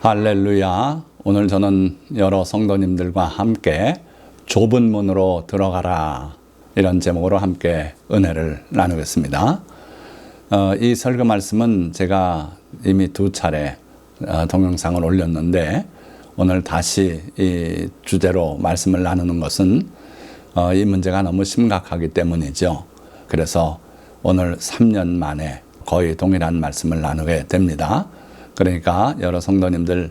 할렐루야. 오늘 저는 여러 성도님들과 함께 좁은 문으로 들어가라. 이런 제목으로 함께 은혜를 나누겠습니다. 어, 이 설교 말씀은 제가 이미 두 차례 어, 동영상을 올렸는데 오늘 다시 이 주제로 말씀을 나누는 것은 어, 이 문제가 너무 심각하기 때문이죠. 그래서 오늘 3년 만에 거의 동일한 말씀을 나누게 됩니다. 그러니까 여러 성도님들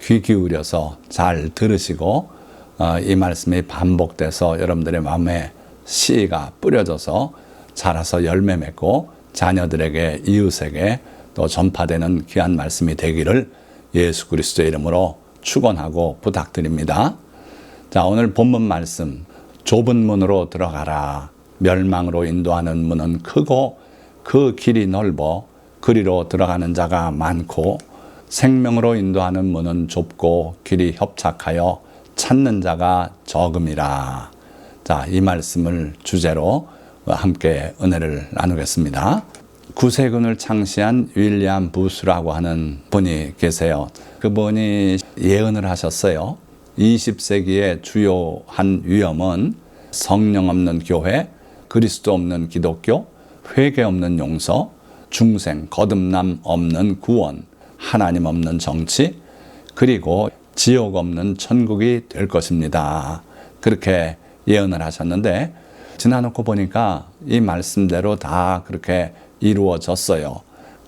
귀 기울여서 잘 들으시고 어, 이 말씀이 반복돼서 여러분들의 마음에 씨가 뿌려져서 자라서 열매 맺고 자녀들에게 이웃에게 또 전파되는 귀한 말씀이 되기를 예수 그리스도의 이름으로 축원하고 부탁드립니다. 자, 오늘 본문 말씀 좁은 문으로 들어가라. 멸망으로 인도하는 문은 크고 그 길이 넓어 그리로 들어가는 자가 많고 생명으로 인도하는 문은 좁고 길이 협착하여 찾는 자가 적음이라. 자, 이 말씀을 주제로 함께 은혜를 나누겠습니다. 구세군을 창시한 윌리엄 부스라고 하는 분이 계세요. 그분이 예언을 하셨어요. 20세기의 주요한 위험은 성령 없는 교회, 그리스도 없는 기독교, 회개 없는 용서, 중생, 거듭남 없는 구원, 하나님 없는 정치, 그리고 지옥 없는 천국이 될 것입니다. 그렇게 예언을 하셨는데, 지나놓고 보니까 이 말씀대로 다 그렇게 이루어졌어요.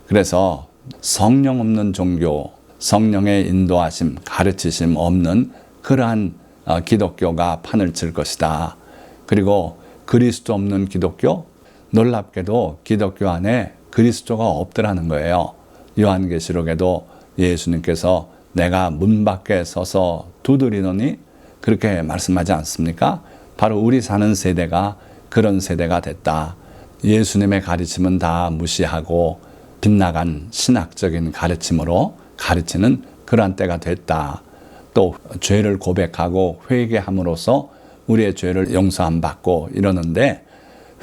그래서 성령 없는 종교, 성령의 인도하심, 가르치심 없는 그러한 어, 기독교가 판을 칠 것이다. 그리고 그리스도 없는 기독교, 놀랍게도 기독교 안에 그리스도가 없더라는 거예요. 요한계시록에도 예수님께서 내가 문 밖에 서서 두드리노니 그렇게 말씀하지 않습니까? 바로 우리 사는 세대가 그런 세대가 됐다. 예수님의 가르침은 다 무시하고 빗나간 신학적인 가르침으로 가르치는 그러한 때가 됐다. 또 죄를 고백하고 회개함으로써 우리의 죄를 용서함 받고 이러는데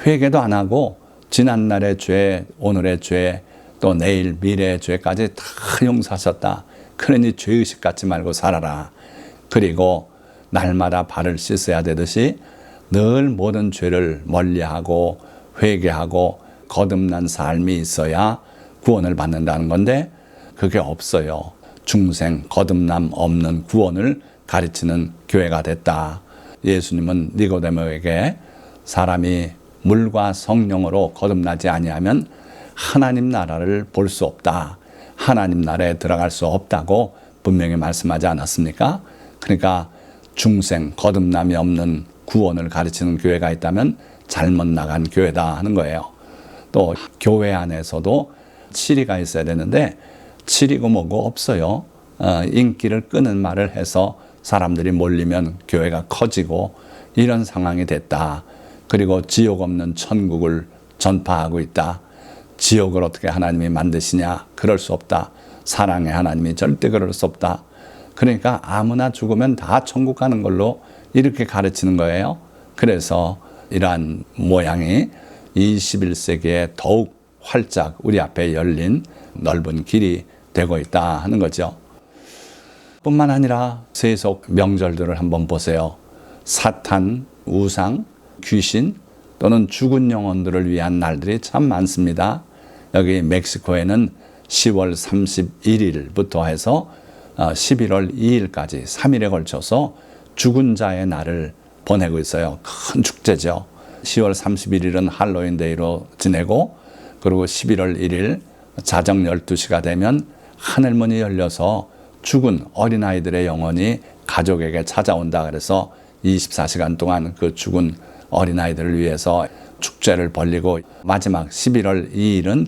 회개도 안 하고 지난날의 죄, 오늘의 죄, 또 내일 미래의 죄까지 다 용서하셨다. 그러니 죄의식 갖지 말고 살아라. 그리고 날마다 발을 씻어야 되듯이 늘 모든 죄를 멀리하고 회개하고 거듭난 삶이 있어야 구원을 받는다는 건데 그게 없어요. 중생 거듭남 없는 구원을 가르치는 교회가 됐다. 예수님은 니고데모에게 사람이 물과 성령으로 거듭나지 아니하면 하나님 나라를 볼 수 없다. 하나님 나라에 들어갈 수 없다고 분명히 말씀하지 않았습니까? 그러니까 중생 거듭남이 없는 구원을 가르치는 교회가 있다면 잘못 나간 교회다 하는 거예요. 또 교회 안에서도 치리가 있어야 되는데 치리고 뭐고 없어요. 어, 인기를 끄는 말을 해서 사람들이 몰리면 교회가 커지고 이런 상황이 됐다. 그리고 지옥 없는 천국을 전파하고 있다. 지옥을 어떻게 하나님이 만드시냐? 그럴 수 없다. 사랑의 하나님이 절대 그럴 수 없다. 그러니까 아무나 죽으면 다 천국 가는 걸로 이렇게 가르치는 거예요. 그래서 이러한 모양이 21세기에 더욱 활짝 우리 앞에 열린 넓은 길이 되고 있다 하는 거죠. 뿐만 아니라 세속 명절들을 한번 보세요. 사탄, 우상, 귀신 또는 죽은 영혼들을 위한 날들이 참 많습니다. 여기 멕시코에는 10월 31일부터 해서 11월 어, 2일까지 3일에 걸쳐서 죽은 자의 날을 보내고 있어요. 큰 축제죠. 10월 31일은 할로윈 데이로 지내고 그리고 11월 1일 자정 12시가 되면 하늘문이 열려서 죽은 어린아이들의 영혼이 가족에게 찾아온다 그래서 24시간 동안 그 죽은 어린아이들을 위해서 축제를 벌리고 마지막 11월 2일은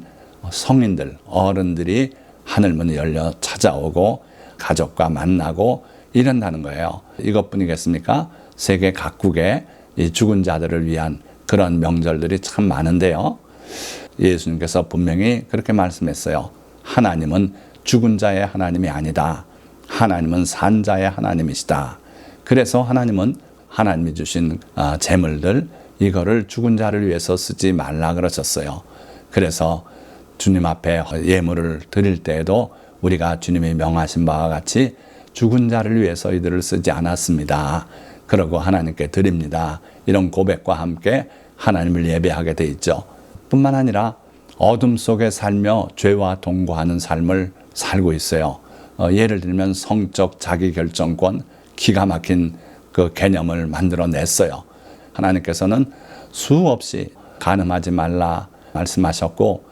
성인들, 어른들이 하늘문이 열려 찾아오고 가족과 만나고 이런다는 거예요. 이것뿐이겠습니까? 세계 각국에 이 죽은 자들을 위한 그런 명절들이 참 많은데요. 예수님께서 분명히 그렇게 말씀했어요. 하나님은 죽은 자의 하나님이 아니다. 하나님은 산 자의 하나님이시다. 그래서 하나님은 하나님이 주신 아, 재물들 이거를 죽은 자를 위해서 쓰지 말라 그러셨어요. 그래서 주님 앞에 예물을 드릴 때에도 우리가 주님이 명하신 바와 같이 죽은 자를 위해서 이들을 쓰지 않았습니다. 그러고 하나님께 드립니다. 이런 고백과 함께 하나님을 예배하게 돼 있죠. 뿐만 아니라 어둠 속에 살며 죄와 동거하는 삶을 살고 있어요. 어, 예를 들면 성적 자기 결정권 기가 막힌 그 개념을 만들어 냈어요. 하나님께서는 수없이 가늠하지 말라 말씀하셨고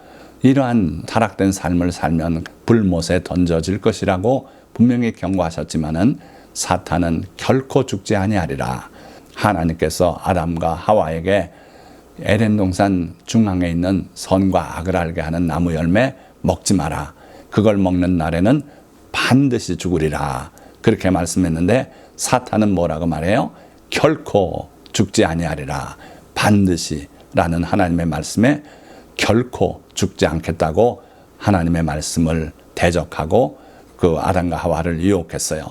이러한 타락된 삶을 살면 불못에 던져질 것이라고 분명히 경고하셨지만은 사탄은 결코 죽지 아니하리라. 하나님께서 아담과 하와에게 에덴 동산 중앙에 있는 선과 악을 알게 하는 나무 열매 먹지 마라. 그걸 먹는 날에는 반드시 죽으리라. 그렇게 말씀했는데 사탄은 뭐라고 말해요? 결코 죽지 아니하리라. 반드시 라는 하나님의 말씀에 결코 죽지 않겠다고 하나님의 말씀을 대적하고 그 아담과 하와를 유혹했어요.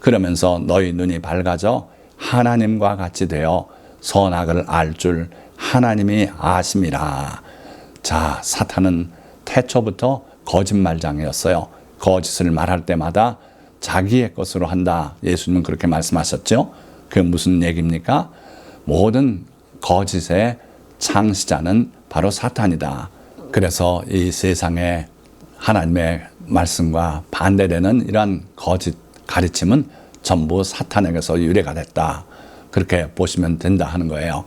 그러면서 너희 눈이 밝아져 하나님과 같이 되어 선악을 알 줄 하나님이 아심이라. 자, 사탄은 태초부터 거짓말장이었어요. 거짓을 말할 때마다 자기의 것으로 한다. 예수님은 그렇게 말씀하셨죠. 그게 무슨 얘기입니까? 모든 거짓의 창시자는 바로 사탄이다. 그래서 이 세상에 하나님의 말씀과 반대되는 이러한 거짓 가르침은 전부 사탄에게서 유래가 됐다. 그렇게 보시면 된다 하는 거예요.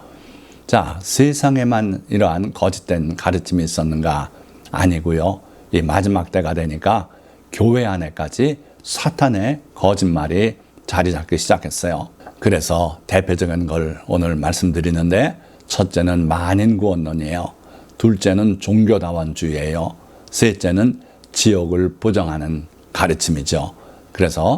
자, 세상에만 이러한 거짓된 가르침이 있었는가? 아니고요. 이 마지막 때가 되니까 교회 안에까지 사탄의 거짓말이 자리 잡기 시작했어요. 그래서 대표적인 걸 오늘 말씀드리는데 첫째는 만인구원론이에요. 둘째는 종교다원주의예요. 셋째는 지옥을 부정하는 가르침이죠. 그래서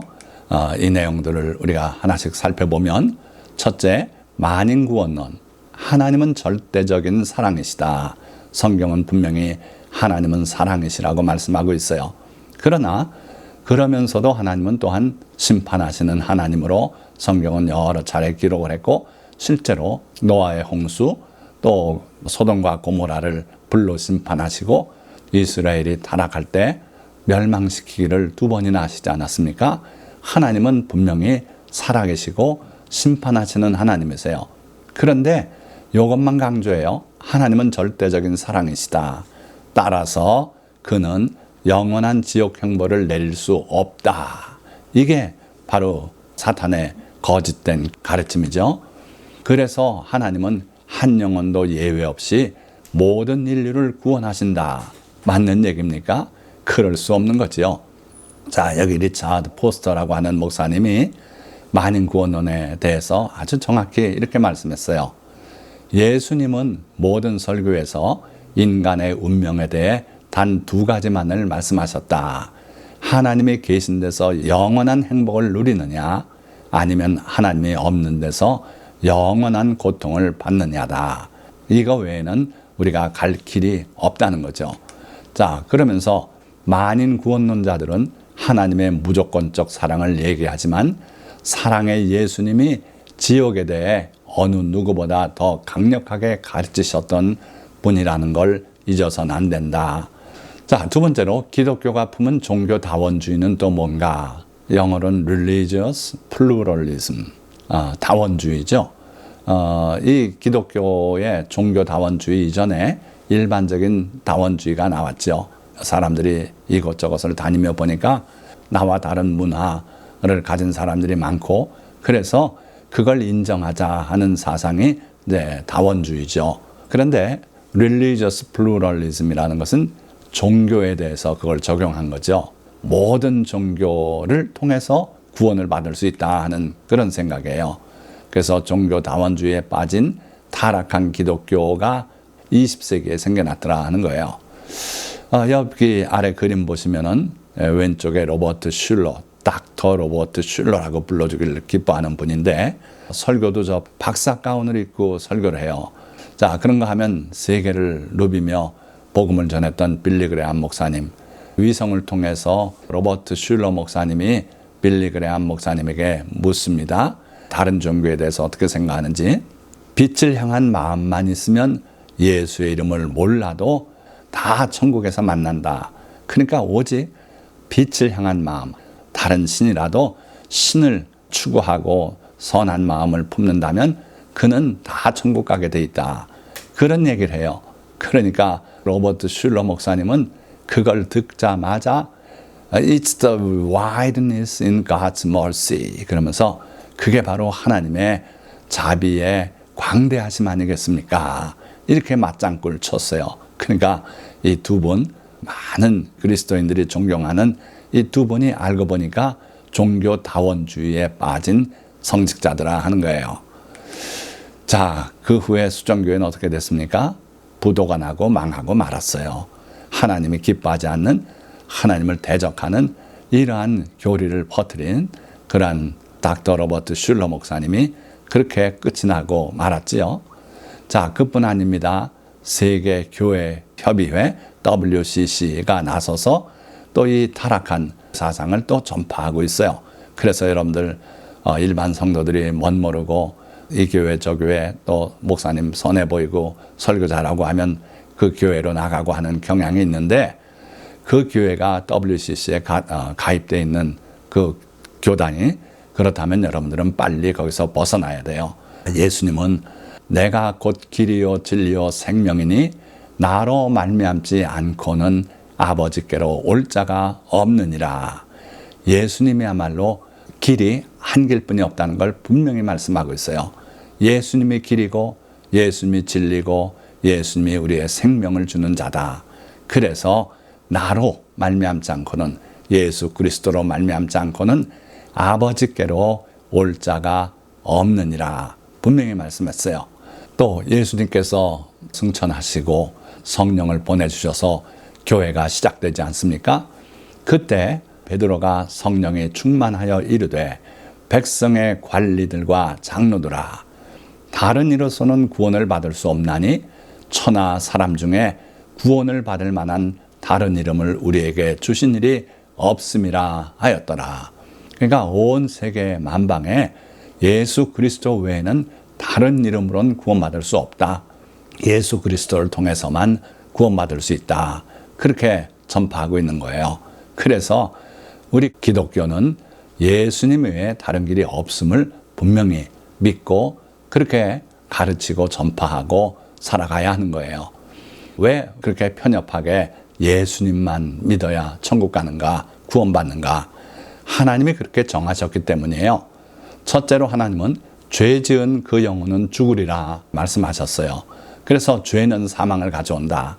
어, 이 내용들을 우리가 하나씩 살펴보면 첫째 만인구원론 하나님은 절대적인 사랑이시다. 성경은 분명히 하나님은 사랑이시라고 말씀하고 있어요. 그러나 그러면서도 하나님은 또한 심판하시는 하나님으로 성경은 여러 차례 기록을 했고 실제로 노아의 홍수 또 소돔과 고모라를 불로 심판하시고 이스라엘이 타락할 때 멸망시키기를 두 번이나 하시지 않았습니까? 하나님은 분명히 살아계시고 심판하시는 하나님이세요. 그런데 이것만 강조해요. 하나님은 절대적인 사랑이시다. 따라서 그는 영원한 지옥 형벌을 내릴 수 없다. 이게 바로 사탄의 거짓된 가르침이죠. 그래서 하나님은 한 영혼도 예외 없이 모든 인류를 구원하신다. 맞는 얘기입니까? 그럴 수 없는 거지요. 자, 여기 리차드 포스터라고 하는 목사님이 만인 구원론에 대해서 아주 정확히 이렇게 말씀했어요. 예수님은 모든 설교에서 인간의 운명에 대해 단 두 가지만을 말씀하셨다. 하나님이 계신 데서 영원한 행복을 누리느냐, 아니면 하나님이 없는 데서 영원한 고통을 받느냐다. 이거 외에는 우리가 갈 길이 없다는 거죠. 자, 그러면서 만인 구원론자들은 하나님의 무조건적 사랑을 얘기하지만 사랑의 예수님이 지옥에 대해 어느 누구보다 더 강력하게 가르치셨던 분이라는 걸 잊어서는 안 된다. 자, 두 번째로 기독교가 품은 종교 다원주의는 또 뭔가? 영어로는 religious pluralism, 어, 다원주의죠. 어, 이 기독교의 종교 다원주의 이전에 일반적인 다원주의가 나왔죠. 사람들이 이것저것을 다니며 보니까 나와 다른 문화를 가진 사람들이 많고 그래서 그걸 인정하자 하는 사상이 이제 다원주의죠. 그런데 religious pluralism이라는 것은 종교에 대해서 그걸 적용한 거죠. 모든 종교를 통해서 구원을 받을 수 있다 하는 그런 생각이에요. 그래서 종교 다원주의에 빠진 타락한 기독교가 20세기에 생겨났더라 하는 거예요. 어, 여기 아래 그림 보시면은 왼쪽에 로버트 슐러, 닥터 로버트 슐러라고 불러주기를 기뻐하는 분인데 설교도 저 박사 가운을 입고 설교를 해요. 자 그런 거 하면 세계를 누비며 복음을 전했던 빌리 그레함 목사님 위성을 통해서 로버트 슐러 목사님이 빌리 그레함 목사님에게 묻습니다. 다른 종교에 대해서 어떻게 생각하는지 빛을 향한 마음만 있으면 예수의 이름을 몰라도 다 천국에서 만난다. 그러니까 오직 빛을 향한 마음, 다른 신이라도 신을 추구하고 선한 마음을 품는다면 그는 다 천국 가게 돼 있다. 그런 얘기를 해요. 그러니까 로버트 슐러 목사님은 그걸 듣자마자 It's the wideness in God's mercy. 그러면서 그게 바로 하나님의 자비의 광대하심 아니겠습니까? 이렇게 맞장구를 쳤어요. 그러니까 이 두 분, 많은 그리스도인들이 존경하는 이 두 분이 알고 보니까 종교 다원주의에 빠진 성직자들아 하는 거예요. 자, 그 후에 수정교회는 어떻게 됐습니까? 부도가 나고 망하고 말았어요. 하나님이 기뻐하지 않는 하나님을 대적하는 이러한 교리를 퍼뜨린 그러한 닥터 로버트 슐러 목사님이 그렇게 끝이 나고 말았지요. 자, 그뿐 아닙니다. 세계 교회 협의회 WCC가 나서서 또 이 타락한 사상을 또 전파하고 있어요. 그래서 여러분들 어, 일반 성도들이 멋 모르고 이 교회 저 교회 또 목사님 선해 보이고 설교 잘하고 하면 그 교회로 나가고 하는 경향이 있는데 그 교회가 WCC에 가, 어, 가입되어 있는 그 교단이 그렇다면 여러분들은 빨리 거기서 벗어나야 돼요. 예수님은 내가 곧 길이요 진리요 생명이니 나로 말미암지 않고는 아버지께로 올 자가 없느니라. 예수님이야말로 길이 한 길뿐이 없다는 걸 분명히 말씀하고 있어요. 예수님이 길이고 예수님이 진리고 예수님이 우리의 생명을 주는 자다. 그래서 나로 말미암지 않고는 예수 그리스도로 말미암지 않고는 아버지께로 올 자가 없느니라 분명히 말씀했어요. 또 예수님께서 승천하시고 성령을 보내주셔서 교회가 시작되지 않습니까? 그때 베드로가 성령에 충만하여 이르되 백성의 관리들과 장로들아 다른 이로서는 구원을 받을 수 없나니 천하 사람 중에 구원을 받을 만한 다른 이름을 우리에게 주신 일이 없음이라 하였더라. 그러니까 온 세계 만방에 예수 그리스도 외에는 다른 이름으로는 구원받을 수 없다. 예수 그리스도를 통해서만 구원받을 수 있다. 그렇게 전파하고 있는 거예요. 그래서 우리 기독교는 예수님 외에 다른 길이 없음을 분명히 믿고 그렇게 가르치고 전파하고 살아가야 하는 거예요. 왜 그렇게 편협하게 예수님만 믿어야 천국 가는가, 구원받는가? 하나님이 그렇게 정하셨기 때문이에요. 첫째로 하나님은 죄 지은 그 영혼은 죽으리라 말씀하셨어요. 그래서 죄는 사망을 가져온다.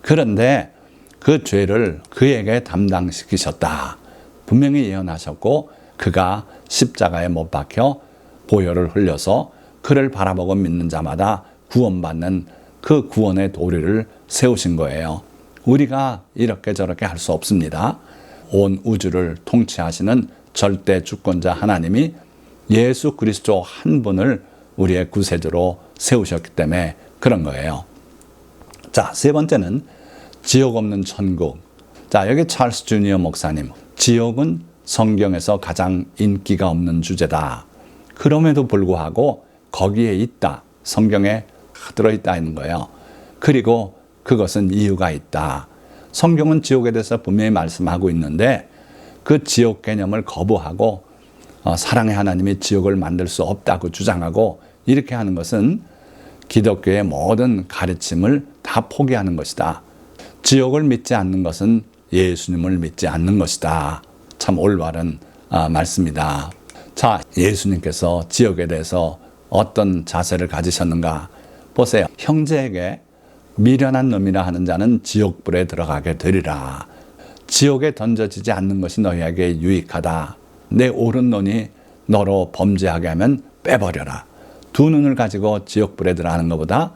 그런데 그 죄를 그에게 담당시키셨다. 분명히 예언하셨고 그가 십자가에 못 박혀 보혈을 흘려서 그를 바라보고 믿는 자마다 구원받는 그 구원의 도리를 세우신 거예요. 우리가 이렇게 저렇게 할 수 없습니다. 온 우주를 통치하시는 절대 주권자 하나님이 예수 그리스도 한 분을 우리의 구세주로 세우셨기 때문에 그런 거예요. 자, 세 번째는 지옥 없는 천국. 자, 여기 찰스 주니어 목사님. 지옥은 성경에서 가장 인기가 없는 주제다. 그럼에도 불구하고 거기에 있다. 성경에 들어있다 있는 거예요. 그리고 그것은 이유가 있다. 성경은 지옥에 대해서 분명히 말씀하고 있는데 그 지옥 개념을 거부하고 어, 사랑의 하나님이 지옥을 만들 수 없다고 주장하고 이렇게 하는 것은 기독교의 모든 가르침을 다 포기하는 것이다. 지옥을 믿지 않는 것은 예수님을 믿지 않는 것이다. 참 올바른 아, 말씀이다. 자, 예수님께서 지옥에 대해서 어떤 자세를 가지셨는가? 보세요. 형제에게 미련한 놈이라 하는 자는 지옥불에 들어가게 되리라. 지옥에 던져지지 않는 것이 너희에게 유익하다. 내 오른눈이 너로 범죄하게 하면 빼버려라. 두 눈을 가지고 지옥불에 들어가는 것보다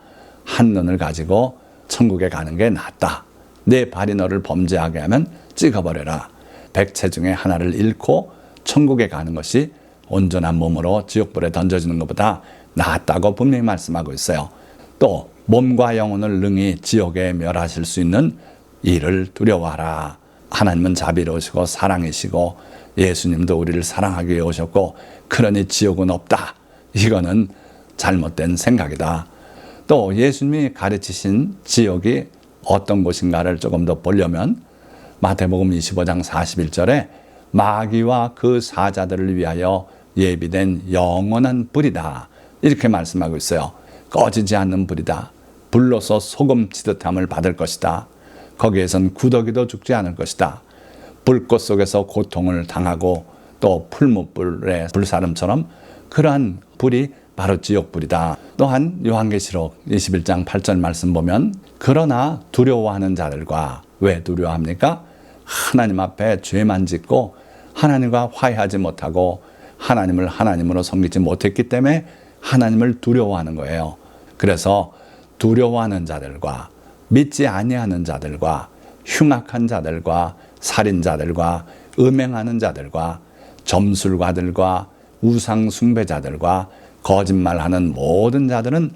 한 눈을 가지고 천국에 가는 게 낫다. 내 발이 너를 범죄하게 하면 찍어버려라. 백체 중에 하나를 잃고 천국에 가는 것이 온전한 몸으로 지옥불에 던져지는 것보다 낫다고 분명히 말씀하고 있어요. 또 몸과 영혼을 능히 지옥에 멸하실 수 있는 일을 두려워하라. 하나님은 자비로우시고 사랑이시고 예수님도 우리를 사랑하기 위해 오셨고 그러니 지옥은 없다. 이거는 잘못된 생각이다. 또 예수님이 가르치신 지옥이 어떤 곳인가를 조금 더 보려면 마태복음 25장 41절에 마귀와 그 사자들을 위하여 예비된 영원한 불이다. 이렇게 말씀하고 있어요. 꺼지지 않는 불이다. 불로서 소금 치듯함을 받을 것이다. 거기에선 구더기도 죽지 않을 것이다. 불꽃 속에서 고통을 당하고 또 풀무불의 불사름처럼 그러한 불이 바로 지옥불이다. 또한 요한계시록 21장 8절 말씀 보면 그러나 두려워하는 자들과 왜 두려워합니까? 하나님 앞에 죄만 짓고 하나님과 화해하지 못하고 하나님을 하나님으로 섬기지 못했기 때문에 하나님을 두려워하는 거예요. 그래서 두려워하는 자들과 믿지 아니하는 자들과 흉악한 자들과 살인자들과 음행하는 자들과 점술가들과 우상 숭배자들과 거짓말하는 모든 자들은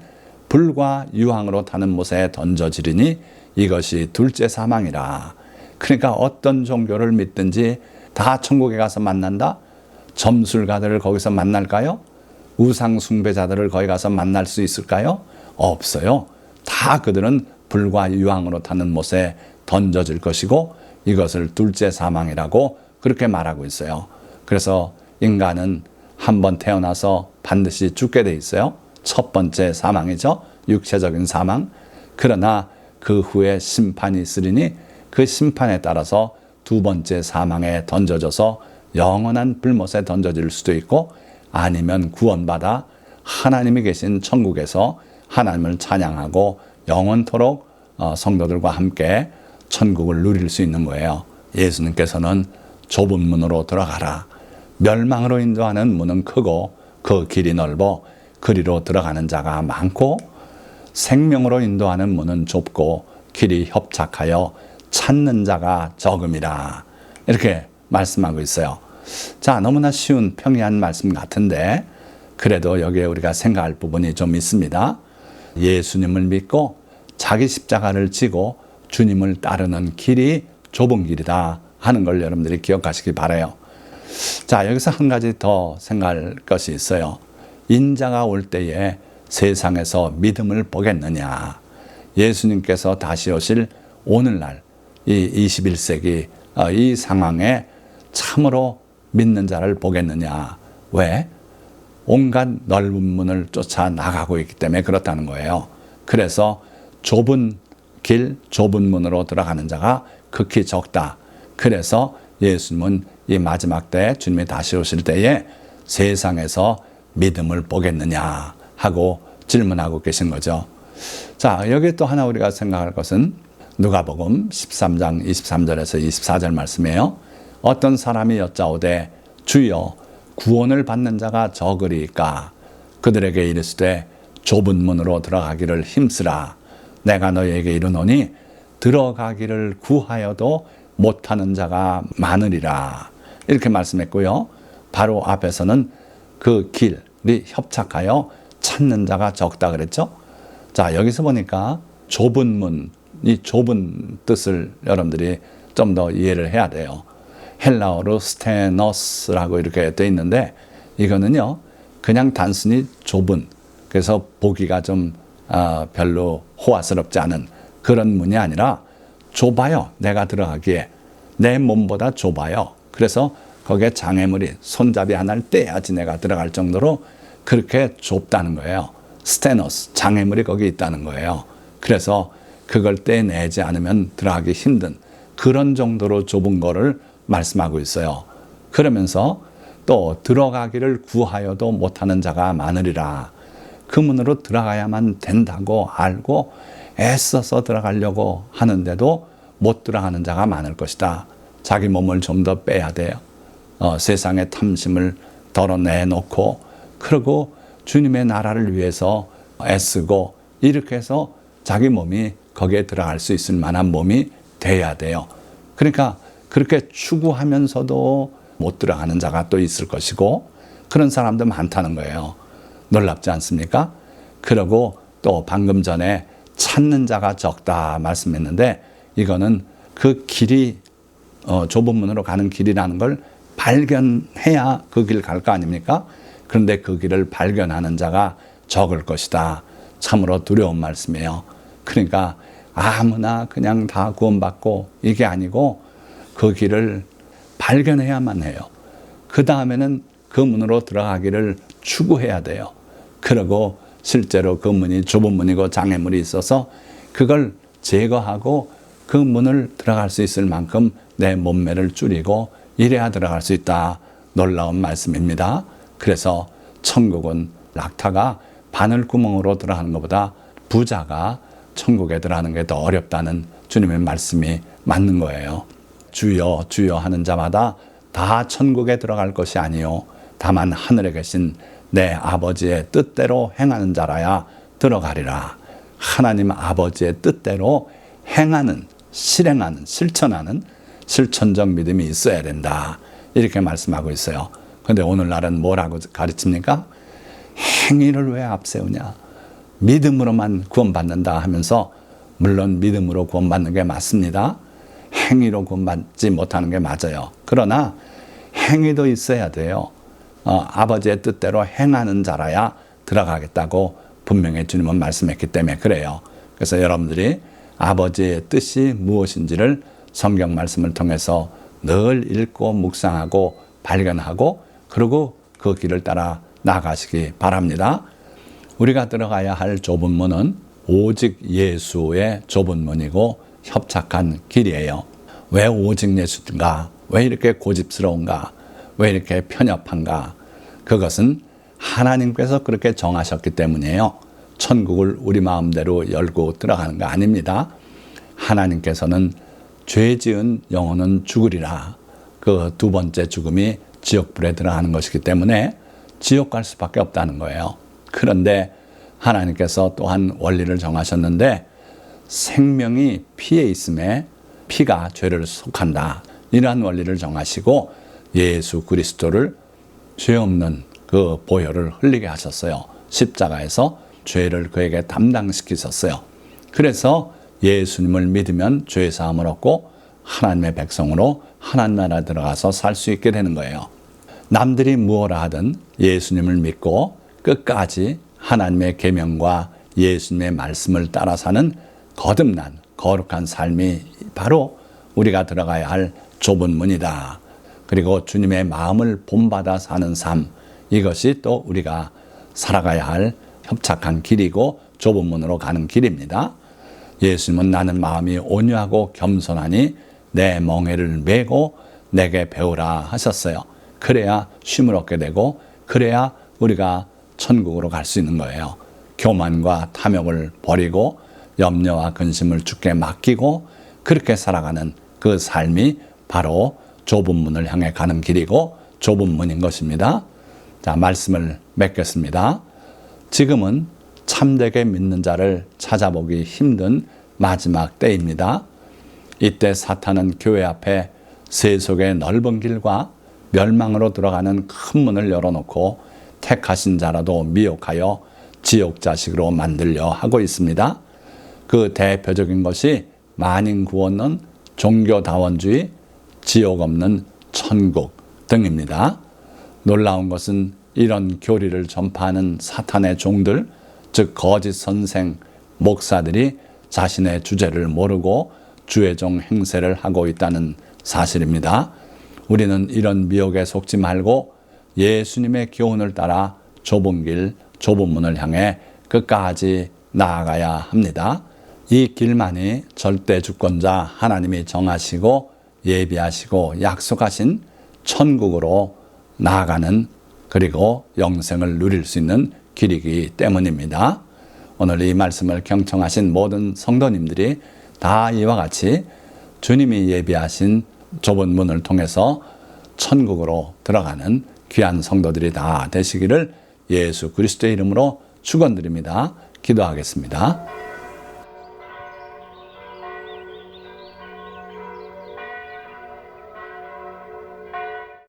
불과 유황으로 타는 못에 던져지리니 이것이 둘째 사망이라. 그러니까 어떤 종교를 믿든지 다 천국에 가서 만난다? 점술가들을 거기서 만날까요? 우상 숭배자들을 거기 가서 만날 수 있을까요? 없어요. 다 그들은 불과 유황으로 타는 못에 던져질 것이고 이것을 둘째 사망이라고 그렇게 말하고 있어요. 그래서 인간은 한번 태어나서 반드시 죽게 돼 있어요. 첫 번째 사망이죠. 육체적인 사망. 그러나 그 후에 심판이 있으리니 그 심판에 따라서 두 번째 사망에 던져져서 영원한 불못에 던져질 수도 있고 아니면 구원받아 하나님이 계신 천국에서 하나님을 찬양하고 영원토록 어, 성도들과 함께 천국을 누릴 수 있는 거예요. 예수님께서는 좁은 문으로 들어가라. 멸망으로 인도하는 문은 크고 그 길이 넓어 그리로 들어가는 자가 많고 생명으로 인도하는 문은 좁고 길이 협착하여 찾는 자가 적음이라. 이렇게 말씀하고 있어요. 자, 너무나 쉬운 평이한 말씀 같은데 그래도 여기에 우리가 생각할 부분이 좀 있습니다. 예수님을 믿고 자기 십자가를 지고 주님을 따르는 길이 좁은 길이다 하는 걸 여러분들이 기억하시기 바래요. 자, 여기서 한 가지 더 생각할 것이 있어요. 인자가 올 때에 세상에서 믿음을 보겠느냐. 예수님께서 다시 오실 오늘날 이 21세기 어, 이 상황에 참으로 믿는 자를 보겠느냐. 왜? 온갖 넓은 문을 쫓아 나가고 있기 때문에 그렇다는 거예요. 그래서 좁은 길, 좁은 문으로 들어가는 자가 극히 적다. 그래서 예수님은 이 마지막 때 주님이 다시 오실 때에 세상에서 믿음을 보겠느냐 하고 질문하고 계신 거죠. 자, 여기 또 하나 우리가 생각할 것은 누가복음 13장 23절에서 24절 말씀이에요. 어떤 사람이 여짜오되 주여 구원을 받는 자가 적으리까 그들에게 이르시되 좁은 문으로 들어가기를 힘쓰라 내가 너희에게 이르노니 들어가기를 구하여도 못하는 자가 많으리라 이렇게 말씀했고요. 바로 앞에서는 그 길이 협착하여 찾는 자가 적다 그랬죠. 자 여기서 보니까 좁은 문, 이 좁은 뜻을 여러분들이 좀 더 이해를 해야 돼요. 헬라어로 스테너스라고 이렇게 돼 있는데 이거는요 그냥 단순히 좁은 그래서 보기가 좀 어, 별로 호화스럽지 않은 그런 문이 아니라 좁아요 내가 들어가기에. 내 몸보다 좁아요. 그래서 거기에 장애물이 손잡이 하나를 떼야지 내가 들어갈 정도로 그렇게 좁다는 거예요. 스테너스 장애물이 거기 있다는 거예요. 그래서 그걸 떼내지 않으면 들어가기 힘든 그런 정도로 좁은 거를 말씀하고 있어요. 그러면서 또 들어가기를 구하여도 못하는 자가 많으리라. 그 문으로 들어가야만 된다고 알고 애써서 들어가려고 하는데도 못 들어가는 자가 많을 것이다. 자기 몸을 좀 더 빼야 돼요. 어, 세상의 탐심을 덜어내놓고 그리고 주님의 나라를 위해서 애쓰고 이렇게 해서 자기 몸이 거기에 들어갈 수 있을 만한 몸이 돼야 돼요. 그러니까 그렇게 추구하면서도 못 들어가는 자가 또 있을 것이고 그런 사람도 많다는 거예요. 놀랍지 않습니까? 그리고 또 방금 전에 찾는 자가 적다 말씀했는데 이거는 그 길이 어, 좁은 문으로 가는 길이라는 걸 발견해야 그 길 갈 거 아닙니까? 그런데 그 길을 발견하는 자가 적을 것이다. 참으로 두려운 말씀이에요. 그러니까 아무나 그냥 다 구원받고 이게 아니고 그 길을 발견해야만 해요. 그 다음에는 그 문으로 들어가기를 추구해야 돼요. 그리고 실제로 그 문이 좁은 문이고 장애물이 있어서 그걸 제거하고 그 문을 들어갈 수 있을 만큼 내 몸매를 줄이고 이래야 들어갈 수 있다. 놀라운 말씀입니다. 그래서 천국은 낙타가 바늘구멍으로 들어가는 것보다 부자가 천국에 들어가는 게 더 어렵다는 주님의 말씀이 맞는 거예요. 주여 주여 하는 자마다 다 천국에 들어갈 것이 아니요 다만 하늘에 계신 내 아버지의 뜻대로 행하는 자라야 들어가리라. 하나님 아버지의 뜻대로 행하는 실행하는 실천하는 실천적 믿음이 있어야 된다. 이렇게 말씀하고 있어요. 근데 오늘날은 뭐라고 가르칩니까? 행위를 왜 앞세우냐? 믿음으로만 구원받는다 하면서 물론 믿음으로 구원받는 게 맞습니다. 행위로 구원받지 못하는 게 맞아요. 그러나 행위도 있어야 돼요. 어, 아버지의 뜻대로 행하는 자라야 들어가겠다고 분명히 주님은 말씀했기 때문에 그래요. 그래서 여러분들이 아버지의 뜻이 무엇인지를 성경 말씀을 통해서 늘 읽고 묵상하고 발견하고 그리고 그 길을 따라 나가시기 바랍니다. 우리가 들어가야 할 좁은 문은 오직 예수의 좁은 문이고 협착한 길이에요. 왜 오직 예수인가? 왜 이렇게 고집스러운가? 왜 이렇게 편협한가? 그것은 하나님께서 그렇게 정하셨기 때문이에요. 천국을 우리 마음대로 열고 들어가는 거 아닙니다. 하나님께서는 죄 지은 영혼은 죽으리라. 그 두 번째 죽음이 지옥불에 들어가는 것이기 때문에 지옥 갈 수밖에 없다는 거예요. 그런데 하나님께서 또한 원리를 정하셨는데 생명이 피에 있음에 피가 죄를 속한다. 이러한 원리를 정하시고 예수 그리스도를 죄 없는 그 보혈을 흘리게 하셨어요. 십자가에서 죄를 그에게 담당시키셨어요. 그래서 예수님을 믿으면 죄 사함을 얻고 하나님의 백성으로 하나님 나라 들어가서 살 수 있게 되는 거예요. 남들이 무엇라 하든 예수님을 믿고 끝까지 하나님의 계명과 예수님의 말씀을 따라 사는 거듭난 거룩한 삶이 바로 우리가 들어가야 할 좁은 문이다. 그리고 주님의 마음을 본받아 사는 삶 이것이 또 우리가 살아가야 할 협착한 길이고 좁은 문으로 가는 길입니다. 예수님은 나는 마음이 온유하고 겸손하니 내 멍에를 메고 내게 배우라 하셨어요. 그래야 쉼을 얻게 되고 그래야 우리가 천국으로 갈 수 있는 거예요. 교만과 탐욕을 버리고 염려와 근심을 주께 맡기고 그렇게 살아가는 그 삶이 바로 좁은 문을 향해 가는 길이고 좁은 문인 것입니다. 자, 말씀을 맺겠습니다. 지금은 참되게 믿는 자를 찾아보기 힘든 마지막 때입니다. 이때 사탄은 교회 앞에 세속의 넓은 길과 멸망으로 들어가는 큰 문을 열어놓고 택하신 자라도 미혹하여 지옥 자식으로 만들려 하고 있습니다. 그 대표적인 것이 만인 구원론, 종교다원주의, 지옥 없는 천국 등입니다. 놀라운 것은 이런 교리를 전파하는 사탄의 종들, 즉 거짓 선생, 목사들이 자신의 주제를 모르고 주의 종 행세를 하고 있다는 사실입니다. 우리는 이런 미혹에 속지 말고 예수님의 교훈을 따라 좁은 길, 좁은 문을 향해 끝까지 나아가야 합니다. 이 길만이 절대 주권자 하나님이 정하시고 예비하시고 약속하신 천국으로 나아가는 그리고 영생을 누릴 수 있는 길이기 때문입니다. 오늘 이 말씀을 경청하신 모든 성도님들이 다 이와 같이 주님이 예비하신 좁은 문을 통해서 천국으로 들어가는 귀한 성도들이 다 되시기를 예수 그리스도의 이름으로 축원드립니다. 기도하겠습니다.